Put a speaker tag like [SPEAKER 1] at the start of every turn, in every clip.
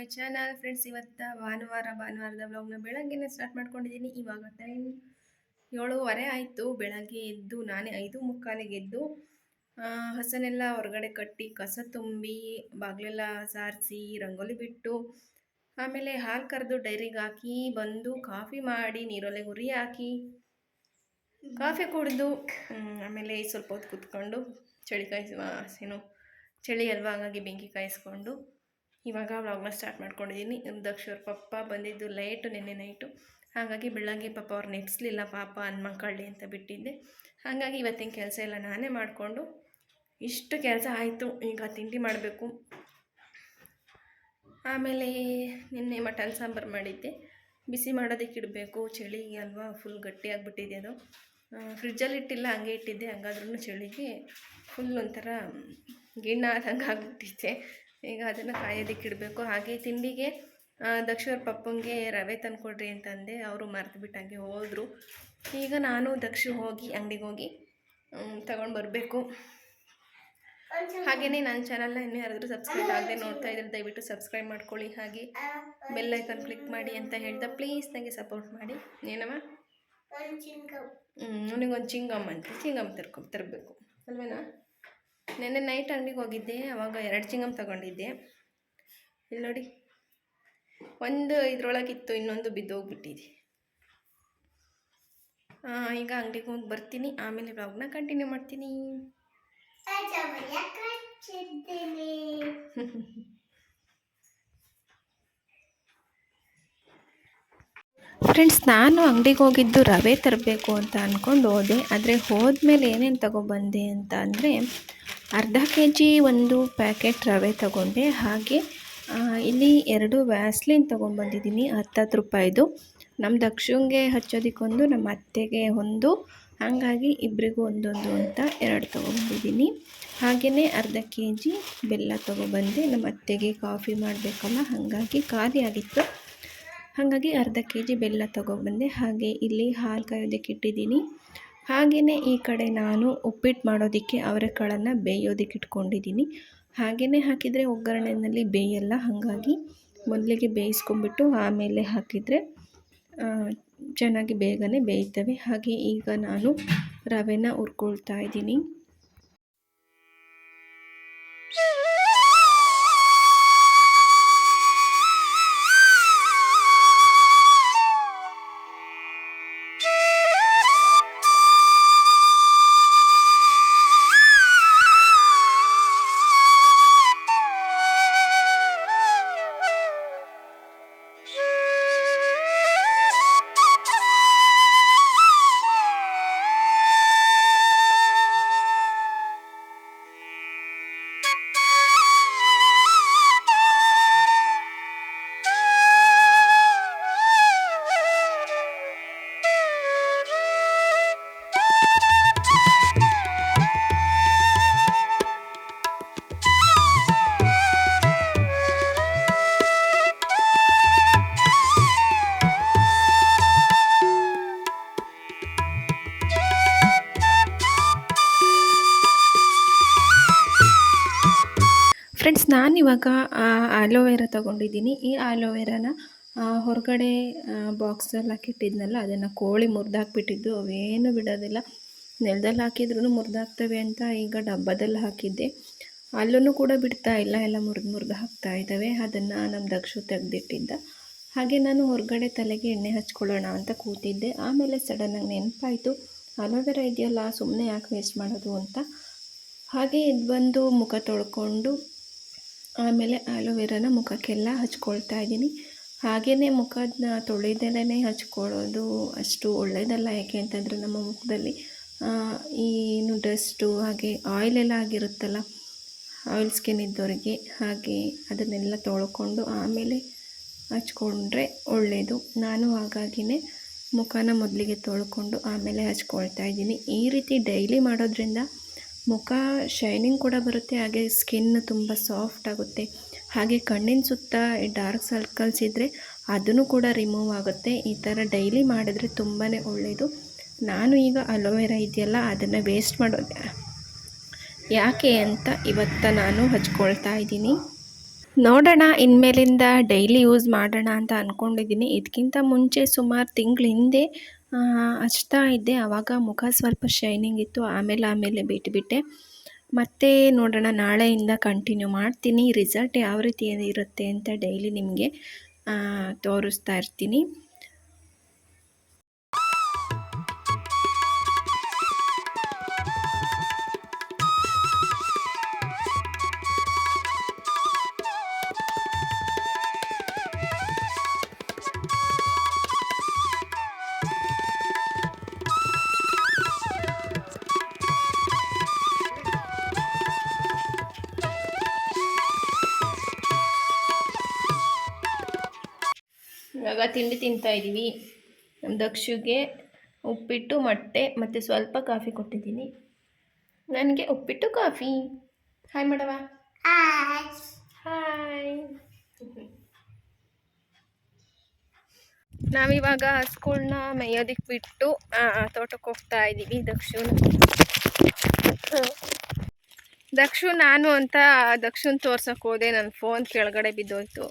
[SPEAKER 1] My channel friends, ಇವತ್ತು ಭಾನುವಾರ, ಭಾನುವಾರದ ಬ್ಲಾಗ್ನ ಬೆಳಗ್ಗೆನೇ ಸ್ಟಾರ್ಟ್ ಮಾಡ್ಕೊಂಡಿದ್ದೀನಿ ಇವಾಗ ಟೈಮ್ ಏಳುವರೆ ಆಯಿತು. ಬೆಳಗ್ಗೆ ಎದ್ದು ನಾನೇ ಐದು ಮುಕ್ಕಾಲಿಗೆ ಎದ್ದು ಹಸನೆಲ್ಲ ಹೊರಗಡೆ ಕಟ್ಟಿ, ಕಸ ತುಂಬಿ, ಬಾಗಿಲೆಲ್ಲ ಸಾರಿಸಿ, ರಂಗೋಲಿ ಬಿಟ್ಟು, ಆಮೇಲೆ ಹಾಲು ಕರೆದು ಡೈರಿಗೆ ಹಾಕಿ, ಬಂದು ಕಾಫಿ ಮಾಡಿ ನೀರೊಲೆ ಉರಿ ಹಾಕಿ, ಕಾಫಿ ಕುಡಿದು ಆಮೇಲೆ ಸ್ವಲ್ಪ ಹೊತ್ತು ಕೂತ್ಕೊಂಡು, ಚಳಿ ಕಾಯಿಸುವ ಏನು, ಚಳಿ ಅಲ್ವಾ, ಹಾಗಾಗಿ ಬೆಂಕಿ ಕಾಯಿಸ್ಕೊಂಡು ಇವಾಗ ವ್ಲಾಗ್ನ ಸ್ಟಾರ್ಟ್ ಮಾಡ್ಕೊಂಡಿದ್ದೀನಿ ದಕ್ಷ ಅವ್ರ ಪಪ್ಪ ಬಂದಿದ್ದು ಲೈಟು ನಿನ್ನೆ ನೈಟು ಹಾಗಾಗಿ ಬೆಳಗ್ಗೆ ಪಾಪ ಅವ್ರು ನೆಡ್ಸ್ಲಿಲ್ಲ ಪಾಪ ಹನ್ಮಕ್ಕಳ್ಳಿ ಅಂತ ಬಿಟ್ಟಿದ್ದೆ. ಹಾಗಾಗಿ ಇವತ್ತಿನ ಕೆಲಸ ಎಲ್ಲ ನಾನೇ ಮಾಡಿಕೊಂಡು ಇಷ್ಟು ಕೆಲಸ ಆಯಿತು. ಈಗ ತಿಂಡಿ ಮಾಡಬೇಕು. ಆಮೇಲೆ ನಿನ್ನೆ ಮಟನ್ ಸಾಂಬಾರು ಮಾಡಿದ್ದೆ. ಬಿಸಿ ಮಾಡೋದಕ್ಕೆ ಇಡಬೇಕು. ಚಳಿಗೆ ಅಲ್ವಾ ಫುಲ್ ಗಟ್ಟಿಯಾಗಿಬಿಟ್ಟಿದೆ ಅದು. ಫ್ರಿಜ್ಜಲ್ಲಿ ಇಟ್ಟಿಲ್ಲ, ಹಂಗೆ ಇಟ್ಟಿದ್ದೆ. ಹಂಗಾದ್ರೂ ಚಳಿಗೆ ಫುಲ್ ಒಂಥರ ಗಿಣ್ಣ ಆದಂಗೆ ಆಗಿಬಿಟ್ಟಿದೆ ಈಗ ಅದನ್ನು ಕಾಯೋದಕ್ಕೆ ಇಡಬೇಕು. ಹಾಗೆ ತಿಂಡಿಗೆ ದಕ್ಷಿಣ ದಕ್ಷವ್ರ ಪಪ್ಪಂಗೆ ರವೆ ತಂದುಕೊಡ್ರಿ ಅಂತಂದೆ ಅವರು ಮರೆತು ಬಿಟ್ಟಂಗೆ ಹೋದರು. ಈಗ ನಾನು ದಕ್ಷಿ ಹೋಗಿ ಅಂಗಡಿಗೆ ಹೋಗಿ ತಗೊಂಡು ಬರಬೇಕು. ಹಾಗೆಯೇ ನನ್ನ ಚಾನಲ್ನ ಇನ್ನೂ ಯಾರಾದರೂ ಸಬ್ಸ್ಕ್ರೈಬ್ ಆಗದೆ ನೋಡ್ತಾ ಇದ್ರೆ ದಯವಿಟ್ಟು ಸಬ್ಸ್ಕ್ರೈಬ್ ಮಾಡ್ಕೊಳ್ಳಿ. ಹಾಗೆ ಬೆಲ್ ಐಕನ್ ಕ್ಲಿಕ್ ಮಾಡಿ ಅಂತ ಹೇಳ್ತಾ ಪ್ಲೀಸ್ ನನಗೆ ಸಪೋರ್ಟ್ ಮಾಡಿ. ಏನಮ್ಮ? ಹ್ಞೂ ನನಗೊಂದು ಚಿಂಗಮ್ ಅಂತ ಚಿಂಗಮ್ ತರ್ಕೊ ತರಬೇಕು. ಅಲ್ವೇನಾ? ನೆನ್ನೆ ನೈಟ್ ಅಂಗಡಿಗೆ ಹೋಗಿದ್ದೆ, ಅವಾಗ ಎರಡು ಚಿಂಗಮ್ ತಗೊಂಡಿದ್ದೆ. ಇಲ್ಲಿ ನೋಡಿ, ಒಂದು ಇದ್ರೊಳಗಿತ್ತು, ಇನ್ನೊಂದು ಬಿದ್ದೋಗ್ಬಿಟ್ಟಿದೆ. ಈಗ ಅಂಗಡಿಗೆ ಹೋಗಿ ಬರ್ತೀನಿ, ಆಮೇಲೆ ಬ್ಲಾಗ್ನ ಕಂಟಿನ್ಯೂ ಮಾಡ್ತೀನಿ. ಫ್ರೆಂಡ್ಸ್ ನಾನು ಅಂಗಡಿಗೆ ಹೋಗಿದ್ದು ರವೆ ತರಬೇಕು ಅಂತ ಅಂದ್ಕೊಂಡು ಹೋದೆ, ಆದರೆ ಹೋದ್ಮೇಲೆ ಏನೇನು ತಗೊಬಂದೆ ಅಂತ ಅಂದರೆ ಅರ್ಧ ಕೆ ಜಿ ಒಂದು ಪ್ಯಾಕೆಟ್ ರವೆ ತಗೊಂಡೆ. ಹಾಗೆ ಇಲ್ಲಿ ಎರಡು ವ್ಯಾಸ್ಲಿನ್ ತೊಗೊಂಬಂದಿದ್ದೀನಿ ಹತ್ತತ್ತು ರೂಪಾಯಿದು. ನಮ್ಮ ದಕ್ಷಿಣಗೆ ಹಚ್ಚೋದಕ್ಕೊಂದು ನಮ್ಮ ಅತ್ತೆಗೆ ಒಂದು. ಹಾಗಾಗಿ ಇಬ್ಬರಿಗೂ ಒಂದೊಂದು ಅಂತ ಎರಡು ತೊಗೊಂಬಂದಿದ್ದೀನಿ ಹಾಗೆಯೇ ಅರ್ಧ ಕೆ ಜಿ ಬೆಲ್ಲ ತೊಗೊಬಂದೆ ನಮ್ಮ ಅತ್ತೆಗೆ ಕಾಫಿ ಮಾಡಬೇಕಲ್ಲ, ಹಾಗಾಗಿ ಖಾಲಿ ಆಗಿತ್ತು. ಹಾಗಾಗಿ ಅರ್ಧ ಕೆ ಜಿ ಬೆಲ್ಲ ತೊಗೊಬಂದೆ ಹಾಗೆ ಇಲ್ಲಿ ಹಾಲು ಕಾಯೋದಕ್ಕೆ ಇಟ್ಟಿದ್ದೀನಿ. ಹಾಗೆಯೇ ಈ ಕಡೆ ನಾನು ಉಪ್ಪಿಟ್ಟು ಮಾಡೋದಕ್ಕೆ ಅವರೆಕಾಳನ್ನು ಬೇಯೋದಕ್ಕೆ ಇಟ್ಕೊಂಡಿದ್ದೀನಿ. ಹಾಗೆಯೇ ಹಾಕಿದರೆ ಒಗ್ಗರಣೆಯಲ್ಲಿ ಬೇಯಲ್ಲ, ಹಾಗಾಗಿ ಮೊದಲಿಗೆ ಬೇಯಿಸ್ಕೊಂಬಿಟ್ಟು ಆಮೇಲೆ ಹಾಕಿದರೆ ಚೆನ್ನಾಗಿ ಬೇಗನೆ ಬೇಯ್ತವೆ. ಹಾಗೆ ಈಗ ನಾನು ರವೆನ ಹುರ್ಕೊಳ್ತಾ ಇದ್ದೀನಿ. ಫ್ರೆಂಡ್ಸ್ ನಾನಿವಾಗ ಆಲೋವೆರಾ ತೊಗೊಂಡಿದ್ದೀನಿ. ಈ ಆಲೋವೆರಾನ ಹೊರಗಡೆ ಬಾಕ್ಸಲ್ಲಿ ಹಾಕಿಟ್ಟಿದ್ನಲ್ಲ, ಅದನ್ನು ಕೋಳಿ ಮುರಿದಾಕ್ಬಿಟ್ಟಿದ್ದು. ಅವೇನು ಬಿಡೋದಿಲ್ಲ. ನೆಲದಲ್ಲಿ ಹಾಕಿದ್ರೂ ಮುರಿದಾಗ್ತವೆ ಅಂತ ಈಗ ಡಬ್ಬದಲ್ಲಿ ಹಾಕಿದ್ದೆ. ಅಲ್ಲೂ ಕೂಡ ಬಿಡ್ತಾ ಇಲ್ಲ, ಎಲ್ಲ ಮುರಿದು ಮುರಿದು ಹಾಕ್ತಾ ಇದ್ದಾವೆ. ಅದನ್ನು ನಮ್ಮ ದಕ್ಷು ತೆಗೆದಿಟ್ಟಿದ್ದ. ಹಾಗೆ ನಾನು ಹೊರಗಡೆ ತಲೆಗೆ ಎಣ್ಣೆ ಹಚ್ಕೊಳ್ಳೋಣ ಅಂತ ಕೂತಿದ್ದೆ. ಆಮೇಲೆ ಸಡನ್ನಾಗಿ ನೆನಪಾಯಿತು ಅಲೋವೆರಾ ಇದೆಯಲ್ಲ ಸುಮ್ಮನೆ ಯಾಕೆ ವೇಸ್ಟ್ ಮಾಡೋದು ಅಂತ? ಹಾಗೆ ಇದು ಬಂದು ಮುಖ ತೊಳ್ಕೊಂಡು ಆಮೇಲೆ ಆಲೋವೆರಾನ ಮುಖಕ್ಕೆಲ್ಲ ಹಚ್ಕೊಳ್ತಾ ಇದ್ದೀನಿ. ಹಾಗೆಯೇ ಮುಖದ್ನ ತೊಳೆದಲೇ ಹಚ್ಕೊಳ್ಳೋದು ಅಷ್ಟು ಒಳ್ಳೆಯದಲ್ಲ ಯಾಕೆ ಅಂತಂದರೆ ನಮ್ಮ ಮುಖದಲ್ಲಿ ಏನು ಡಸ್ಟು ಹಾಗೆ ಆಯಿಲೆಲ್ಲ ಆಗಿರುತ್ತಲ್ಲ ಆಯಿಲ್ ಸ್ಕಿನ್ ಇದ್ದವರಿಗೆ ಹಾಗೆ ಅದನ್ನೆಲ್ಲ ತೊಳ್ಕೊಂಡು ಆಮೇಲೆ ಹಚ್ಕೊಂಡ್ರೆ ಒಳ್ಳೆಯದು ನಾನು ಹಾಗಾಗಿನೇ ಮುಖನ ಮೊದಲಿಗೆ ತೊಳ್ಕೊಂಡು ಆಮೇಲೆ ಹಚ್ಕೊಳ್ತಾ ಇದ್ದೀನಿ. ಈ ರೀತಿ ಡೈಲಿ ಮಾಡೋದ್ರಿಂದ ಮುಖ ಶೈನಿಂಗ್ ಕೂಡ ಬರುತ್ತೆ, ಹಾಗೆ ಸ್ಕಿನ್ ತುಂಬ ಸಾಫ್ಟ್ ಆಗುತ್ತೆ. ಹಾಗೆ ಕಣ್ಣಿನ ಸುತ್ತ ಡಾರ್ಕ್ ಸರ್ಕಲ್ಸ್ ಇದ್ದರೆ ಅದನ್ನು ಕೂಡ ರಿಮೂವ್ ಆಗುತ್ತೆ. ಈ ಥರ ಡೈಲಿ ಮಾಡಿದ್ರೆ ತುಂಬಾ ಒಳ್ಳೆಯದು ನಾನು ಈಗ ಅಲೋವೆರಾ ಇದೆಯಲ್ಲ, ಅದನ್ನು ವೇಸ್ಟ್ ಮಾಡೋದೆ. ಯಾಕೆ ಅಂತ ಇವತ್ತ ನಾನು ಹಚ್ಕೊಳ್ತಾ ಇದ್ದೀನಿ. ನೋಡೋಣ, ಇನ್ಮೇಲಿಂದ ಡೈಲಿ ಯೂಸ್ ಮಾಡೋಣ ಅಂತ ಅಂದ್ಕೊಂಡಿದ್ದೀನಿ ಇದಕ್ಕಿಂತ ಮುಂಚೆ ಸುಮಾರು ತಿಂಗಳ ಹಿಂದೆ ಹಚ್ತಾ ಇದ್ದೆ. ಆವಾಗ ಮುಖ ಸ್ವಲ್ಪ ಶೈನಿಂಗ್ ಇತ್ತು. ಆಮೇಲೆ ಆಮೇಲೆ ಬಿಟ್ಬಿಟ್ಟೆ. ಮತ್ತೆ ನೋಡೋಣ, ನಾಳೆಯಿಂದ ಕಂಟಿನ್ಯೂ ಮಾಡ್ತೀನಿ. ರಿಸಲ್ಟ್ ಯಾವ ರೀತಿ ಇರುತ್ತೆ ಅಂತ ಡೈಲಿ ನಿಮಗೆ ತೋರಿಸ್ತಾ ಇರ್ತೀನಿ. ತಿಂಡಿ ತಿಂತಾ ಇದ್ದೀವಿ. ನಮ್ಮ ದಕ್ಷುಗೆ ಉಪ್ಪಿಟ್ಟು ಮೊಟ್ಟೆ ಮತ್ತು ಸ್ವಲ್ಪ ಕಾಫಿ ಕೊಟ್ಟಿದ್ದೀನಿ. ನನಗೆ ಉಪ್ಪಿಟ್ಟು ಕಾಫಿ. ಹಾಯ್ ಮಾಡವ. ಹಾಯ್ ನಾವಿವಾಗ ಸ್ಕೂಲ್ನ ಮೇಯೋದಕ್ಕೆ ಬಿಟ್ಟು ತೋಟಕ್ಕೆ ಹೋಗ್ತಾ ಇದ್ದೀವಿ ದಕ್ಷು ದಕ್ಷು ನಾನು ಅಂತ ದಕ್ಷುನ್ ತೋರ್ಸಕ್ಕೆ ಹೋದೆ ನನ್ನ ಫೋನ್ ಕೆಳಗಡೆ ಬಿದ್ದೋಯ್ತು.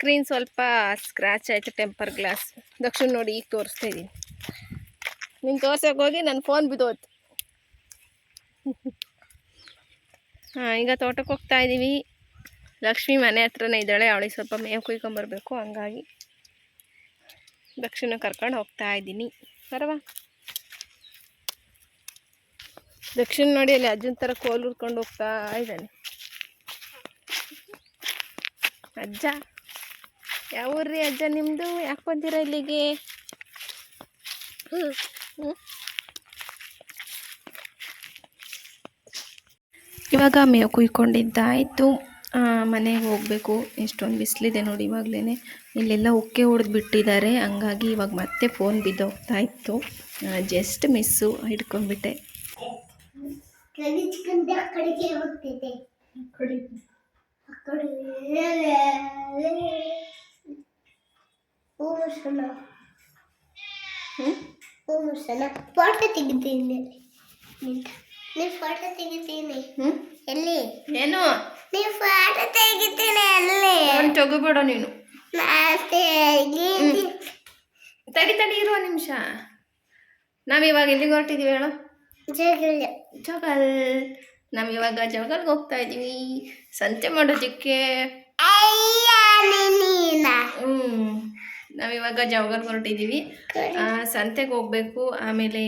[SPEAKER 1] ಸ್ಕ್ರೀನ್ ಸ್ವಲ್ಪ ಸ್ಕ್ರ್ಯಾಚ್ ಆಯಿತು ಟೆಂಪರ್ ಗ್ಲಾಸ್. ದಕ್ಷಿಣ ನೋಡಿ ಈಗ ತೋರಿಸ್ತಾ ಇದ್ದೀನಿ. ನೀನು ತೋರ್ಸೋಕೆ ಹೋಗಿ ನನ್ನ ಫೋನ್ ಬಿದ್ದೋಯ್ತು. ಹಾಂ, ಈಗ ತೋಟಕ್ಕೆ ಹೋಗ್ತಾ ಇದ್ದೀವಿ ಲಕ್ಷ್ಮಿ ಮನೆ ಹತ್ರನೇ ಇದ್ದಾಳೆ. ಅವಳಿಗೆ ಸ್ವಲ್ಪ ಮೇವು ಕುಯ್ಕೊಂಬರ್ಬೇಕು ಹಂಗಾಗಿ ದಕ್ಷಿಣ ಕರ್ಕೊಂಡು ಹೋಗ್ತಾ ಇದ್ದೀನಿ. ಬರವಾ? ದಕ್ಷಿಣ ನೋಡಿ ಅಲ್ಲಿ ಅಜ್ಜನ ಥರ ಕೋಲು ಉರ್ಕೊಂಡು ಹೋಗ್ತಾ ಇದ್ದಾನೆ. ಅಜ್ಜ? ಯಾವ ಊರ್ರಿ ಅಜ್ಜ ನಿಮ್ಮದು ಯಾಕೆ ಬಂದಿರ ಇಲ್ಲಿಗೆ? ಇವಾಗ ಮೇವು ಕುಯ್ಕೊಂಡಿದ್ದಾಯಿತು. ಮನೆಗೆ ಹೋಗಬೇಕು. ಎಷ್ಟೊಂದು ಬಿಸಿಲಿದೆ ನೋಡಿ ಇವಾಗಲೇ ಇಲ್ಲೆಲ್ಲ ಉಕ್ಕೆ ಹೊಡೆದು ಬಿಟ್ಟಿದ್ದಾರೆ. ಹಂಗಾಗಿ ಇವಾಗ ಮತ್ತೆ ಫೋನ್ ಬಿದ್ದೋಗ್ತಾ ಇತ್ತು. ಜಸ್ಟ್ ಮಿಸ್ಸು ಹಿಡ್ಕೊಂಡ್ಬಿಟ್ಟೆ.
[SPEAKER 2] ಕಡೆಗೆ ಮುಸಲ ಓ ಫೋಟೋ ತೆಗಿತೀನಿ ನಿಂತ. ನೀವು ಫೋಟೋ ತೆಗಿತೀನಿ. ಎಲ್ಲಿ?
[SPEAKER 1] ಏನು?
[SPEAKER 2] ನೀವು ಫೋಟೋ ತೆಗಿತೀನಿ ಎಲ್ಲಿ
[SPEAKER 1] ನಾನು ತಗೋಬೇಡ ನೀನು. ತಡಿ ತಡಿ ಇರುವ ನಿಮಿಷ. ನಾವಿವಾಗ ಎಲ್ಲಿಗೆ ಹೊರಟಿದ್ದೀವಿ ಹೇಳು?
[SPEAKER 2] ಜಗಳ.
[SPEAKER 1] ಜೋಗಲ್ ನಾವಿವಾಗ ಜೋಗಲ್ಗೆ ಹೋಗ್ತಾ ಇದ್ದೀವಿ ಸಂತೆ ಮಾಡೋದಕ್ಕೆ. ಹ್ಞೂ ನಾವಿವಾಗ ಜಾವಗಲ್ ಹೊರಟಿದ್ದೀವಿ ಸಂತೆಗೆ ಹೋಗ್ಬೇಕು ಆಮೇಲೆ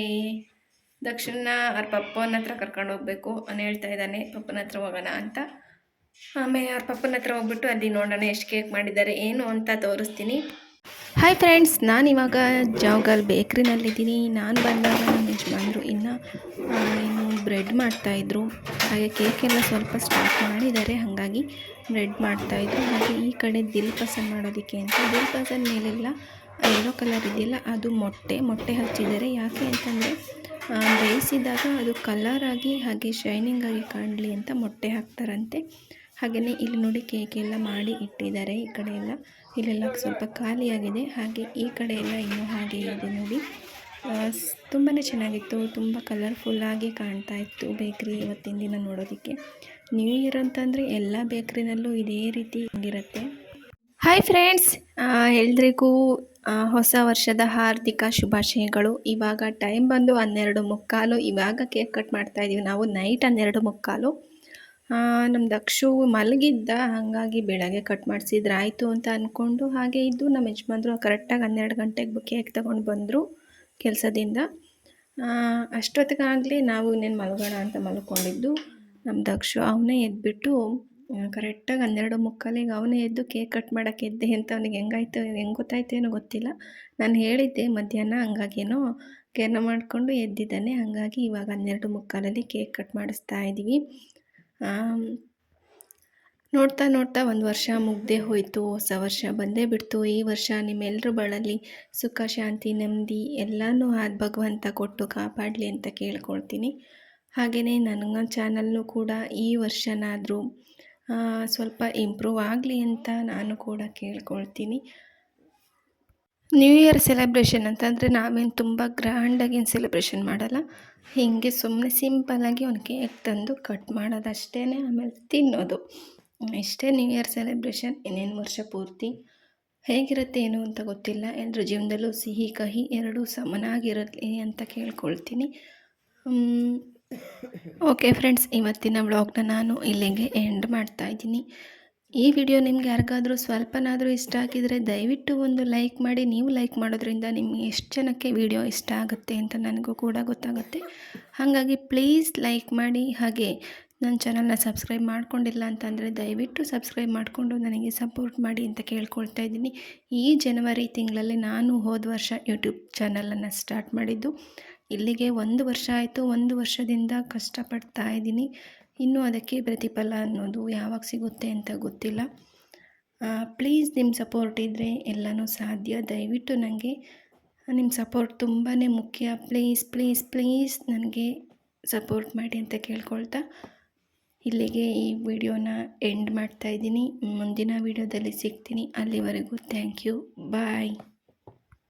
[SPEAKER 1] ದಕ್ಷಿಣ ಅವ್ರ ಪಪ್ಪನ ಹತ್ರ ಕರ್ಕೊಂಡು ಹೋಗ್ಬೇಕು ಅಂತ ಹೇಳ್ತಾ ಇದ್ದಾನೆ ಪಪ್ಪನ ಹತ್ರ ಹೋಗೋಣ ಅಂತ. ಆಮೇಲೆ ಅವ್ರ ಪಪ್ಪನ ಹತ್ರ ಹೋಗ್ಬಿಟ್ಟು ಅಲ್ಲಿ ನೋಡೋಣ ಎಷ್ಟು ಕೇಕ್ ಮಾಡಿದ್ದಾರೆ ಏನು ಅಂತ ತೋರಿಸ್ತೀನಿ. ಹಾಯ್ ಫ್ರೆಂಡ್ಸ್ ನಾನಿವಾಗ ಜಾವಗಲ್ ಬೇಕ್ರಿನಲ್ಲಿದ್ದೀನಿ ನಾನು ಬಂದಾಗ ನಮ್ಮ ಯಜಮಾನರು ಇನ್ನು ಬ್ರೆಡ್ ಮಾಡ್ತಾಯಿದ್ರು. ಹಾಗೆ ಕೇಕೆಲ್ಲ ಸ್ವಲ್ಪ ಸ್ಟಾರ್ಟ್ ಮಾಡಿದ್ದಾರೆ. ಹಾಗಾಗಿ ಬ್ರೆಡ್ ಮಾಡ್ತಾಯಿದ್ರು. ಹಾಗೆ ಈ ಕಡೆ ದಿಲ್ ಪಸಂದ್ ಮಾಡೋದಕ್ಕೆ ಅಂತ. ದಿಲ್ ಪಸಂದ್ ಮೇಲೆಲ್ಲ ಯೆಲ್ಲೋ ಕಲರ್ ಇದೆಯಲ್ಲ, ಅದು ಮೊಟ್ಟೆ. ಮೊಟ್ಟೆ ಹಚ್ಚಿದ್ದಾರೆ. ಯಾಕೆ ಅಂತಂದರೆ ಬೇಯಿಸಿದಾಗ ಅದು ಕಲರ್ ಆಗಿ ಹಾಗೆ ಶೈನಿಂಗ್ ಆಗಿ ಕಾಣಲಿ ಅಂತ ಮೊಟ್ಟೆ ಹಾಕ್ತಾರಂತೆ. ಹಾಗೆಯೇ ಇಲ್ಲಿ ನೋಡಿ ಕೇಕ್ ಎಲ್ಲ ಮಾಡಿ ಇಟ್ಟಿದ್ದಾರೆ. ಈ ಕಡೆ ಎಲ್ಲ ಇಲ್ಲೆಲ್ಲ ಸ್ವಲ್ಪ ಖಾಲಿಯಾಗಿದೆ. ಹಾಗೆ ಈ ಕಡೆ ಎಲ್ಲ ಇನ್ನೂ ಹಾಗೆ ಇದೆ ನೋಡಿ. ತುಂಬಾ ಚೆನ್ನಾಗಿತ್ತು, ತುಂಬ ಕಲರ್ಫುಲ್ಲಾಗಿ ಕಾಣ್ತಾ ಇತ್ತು ಬೇಕ್ರಿ ಇವತ್ತಿನ ದಿನ ನೋಡೋದಕ್ಕೆ. ನ್ಯೂ ಇಯರ್ ಅಂತಂದರೆ ಎಲ್ಲ ಬೇಕ್ರಿನಲ್ಲೂ ಇದೇ ರೀತಿ ಹಂಗಿರುತ್ತೆ ಹಾಯ್ ಫ್ರೆಂಡ್ಸ್ ಎಲ್ರಿಗೂ ಹೊಸ ವರ್ಷದ ಹಾರ್ದಿಕ ಶುಭಾಶಯಗಳು. ಇವಾಗ ಟೈಮ್ ಬಂದು ಹನ್ನೆರಡು ಮುಕ್ಕಾಲು, ಇವಾಗ ಕೇಕ್ ಕಟ್ ಮಾಡ್ತಾ ಇದ್ದೀವಿ ನಾವು ನೈಟ್ ಹನ್ನೆರಡು ಮುಕ್ಕಾಲು. ನಮ್ಮ ದಕ್ಷು ಮಲಗಿದ್ದ, ಹಾಗಾಗಿ ಬೆಳಗ್ಗೆ ಕಟ್ ಮಾಡಿಸಿದ್ರಾಯಿತು ಅಂತ ಅಂದ್ಕೊಂಡು ಹಾಗೆ ಇದ್ದು ನಮ್ಮ ಯಜಮಾನ್ರು ಕರೆಕ್ಟಾಗಿ ಹನ್ನೆರಡು ಗಂಟೆಗೆ ಕೇಕ್ ತೊಗೊಂಡು ಬಂದರು. ಕೆಲಸದಿಂದ. ಅಷ್ಟೊತ್ತಿಗಾಗಲಿ ನಾವು ಇನ್ನೇನು ಮಲಗೋಣ ಅಂತ ಮಲ್ಕೊಂಡಿದ್ದು ನಮ್ಮ ದಕ್ಷು ಅವನೇ ಎದ್ಬಿಟ್ಟು ಕರೆಕ್ಟಾಗಿ ಹನ್ನೆರಡು ಮುಕ್ಕಾಲಿಗೆ ಅವನೇ ಎದ್ದು ಕೇಕ್ ಕಟ್ ಮಾಡೋಕ್ಕೆ ಎದ್ದೆ ಅಂತ ಅವನಿಗೆ ಹೆಂಗಾಯ್ತು, ಹೆಂಗೆ ಗೊತ್ತಾಯ್ತು ಏನೋ ಗೊತ್ತಿಲ್ಲ. ನಾನು ಹೇಳಿದ್ದೆ ಮಧ್ಯಾಹ್ನ ಹಂಗಾಗೇನೋ ಕೇರ್ನ ಮಾಡಿಕೊಂಡು ಎದ್ದಿದ್ದಾನೆ, ಹಾಗಾಗಿ ಇವಾಗ ಹನ್ನೆರಡು ಮುಕ್ಕಾಲಲ್ಲಿ ಕೇಕ್ ಕಟ್ ಮಾಡಿಸ್ತಾ ಇದ್ದೀವಿ ನೋಡ್ತಾ ನೋಡ್ತಾ ಒಂದು ವರ್ಷ ಮುಗ್ದೇ ಹೋಯಿತು. ಹೊಸ ವರ್ಷ ಬಂದೇ ಬಿಡ್ತು. ಈ ವರ್ಷ ನಿಮ್ಮೆಲ್ಲರ ಬಳಲಿ. ಸುಖ, ಶಾಂತಿ, ನೆಮ್ಮದಿ ಎಲ್ಲನೂ ಆದ ಭಗವಂತ ಕೊಟ್ಟು ಕಾಪಾಡಲಿ ಅಂತ ಕೇಳ್ಕೊಳ್ತೀನಿ. ಹಾಗೆಯೇ ನನ್ನ ಚಾನಲ್ನು ಕೂಡ ಈ ವರ್ಷನಾದರೂ ಸ್ವಲ್ಪ ಇಂಪ್ರೂವ್ ಆಗಲಿ ಅಂತ ನಾನು ಕೂಡ ಕೇಳ್ಕೊಳ್ತೀನಿ. ನ್ಯೂ ಇಯರ್ ಸೆಲೆಬ್ರೇಷನ್ ಅಂತಂದರೆ ನಾವೇನು ತುಂಬ ಗ್ರ್ಯಾಂಡಾಗಿ ಏನು ಸೆಲೆಬ್ರೇಷನ್ ಮಾಡಲ್ಲ. ಹೀಗೆ ಸುಮ್ಮನೆ ಸಿಂಪಲ್ಲಾಗಿ ಒಂದು ಕೇಕ್ ತಂದು ಕಟ್ ಮಾಡೋದಷ್ಟೇ ಆಮೇಲೆ ತಿನ್ನೋದು. ಇಷ್ಟೇ ನ್ಯೂ ಇಯರ್ ಸೆಲೆಬ್ರೇಷನ್ ಇನ್ನೇನು ವರ್ಷ ಪೂರ್ತಿ ಹೇಗಿರುತ್ತೆ ಏನು ಅಂತ ಗೊತ್ತಿಲ್ಲ. ಎಲ್ಲರ ಜೀವನದಲ್ಲೂ ಸಿಹಿ, ಕಹಿ ಎರಡೂ ಸಮನಾಗಿರಲಿ ಅಂತ ಕೇಳ್ಕೊಳ್ತೀನಿ. ಓಕೆ ಫ್ರೆಂಡ್ಸ್ ಇವತ್ತಿನ ವ್ಲಾಗ್ನ ನಾನು ಇಲ್ಲಿಗೆ ಎಂಡ್ ಮಾಡ್ತಾ ಇದ್ದೀನಿ. ಈ ವಿಡಿಯೋ ನಿಮ್ಗೆ ಯಾರಿಗಾದರೂ ಸ್ವಲ್ಪನಾದರೂ ಇಷ್ಟ ಆಗಿದರೆ ದಯವಿಟ್ಟು ಒಂದು ಲೈಕ್ ಮಾಡಿ. ನೀವು ಲೈಕ್ ಮಾಡೋದ್ರಿಂದ ನಿಮಗೆ ಎಷ್ಟು ಜನಕ್ಕೆ ವಿಡಿಯೋ ಇಷ್ಟ ಆಗುತ್ತೆ ಅಂತ ನನಗೂ ಕೂಡ ಗೊತ್ತಾಗುತ್ತೆ. ಹಾಗಾಗಿ ಪ್ಲೀಸ್ ಲೈಕ್ ಮಾಡಿ. ಹಾಗೆ ನನ್ನ ಚಾನಲ್ನ ಸಬ್ಸ್ಕ್ರೈಬ್ ಮಾಡ್ಕೊಂಡಿಲ್ಲ ಅಂತಂದರೆ ದಯವಿಟ್ಟು ಸಬ್ಸ್ಕ್ರೈಬ್ ಮಾಡಿಕೊಂಡು ನನಗೆ ಸಪೋರ್ಟ್ ಮಾಡಿ ಅಂತ ಕೇಳ್ಕೊಳ್ತಾ ಇದ್ದೀನಿ. ಈ ಜನವರಿ ತಿಂಗಳಲ್ಲಿ ನಾನು ಹೋದ ವರ್ಷ ಯೂಟ್ಯೂಬ್ ಚಾನಲನ್ನು ಸ್ಟಾರ್ಟ್ ಮಾಡಿದ್ದು. ಇಲ್ಲಿಗೆ ಒಂದು ವರ್ಷ ಆಯಿತು. ಒಂದು ವರ್ಷದಿಂದ ಕಷ್ಟಪಡ್ತಾ ಇದ್ದೀನಿ. ಇನ್ನೂ ಅದಕ್ಕೆ ಪ್ರತಿಫಲ ಅನ್ನೋದು ಯಾವಾಗ ಸಿಗುತ್ತೆ ಅಂತ ಗೊತ್ತಿಲ್ಲ. ಪ್ಲೀಸ್ ನಿಮ್ಮ ಸಪೋರ್ಟ್ ಇದ್ದರೆ ಎಲ್ಲನೂ ಸಾಧ್ಯ. ದಯವಿಟ್ಟು ನನಗೆ ನಿಮ್ಮ ಸಪೋರ್ಟ್ ತುಂಬಾ ಮುಖ್ಯ. ಪ್ಲೀಸ್ ಪ್ಲೀಸ್ ಪ್ಲೀಸ್ ನನಗೆ ಸಪೋರ್ಟ್ ಮಾಡಿ ಅಂತ ಕೇಳ್ಕೊಳ್ತಾ ಇಲ್ಲಿಗೆ ಈ ವಿಡಿಯೋನ ಎಂಡ್ ಮಾಡ್ತಾ ಇದ್ದೀನಿ. ಮುಂದಿನ ವಿಡಿಯೋದಲ್ಲಿ ಸಿಗ್ತೀನಿ. ಅಲ್ಲಿವರೆಗೂ ಥ್ಯಾಂಕ್ ಯು ಬಾಯ್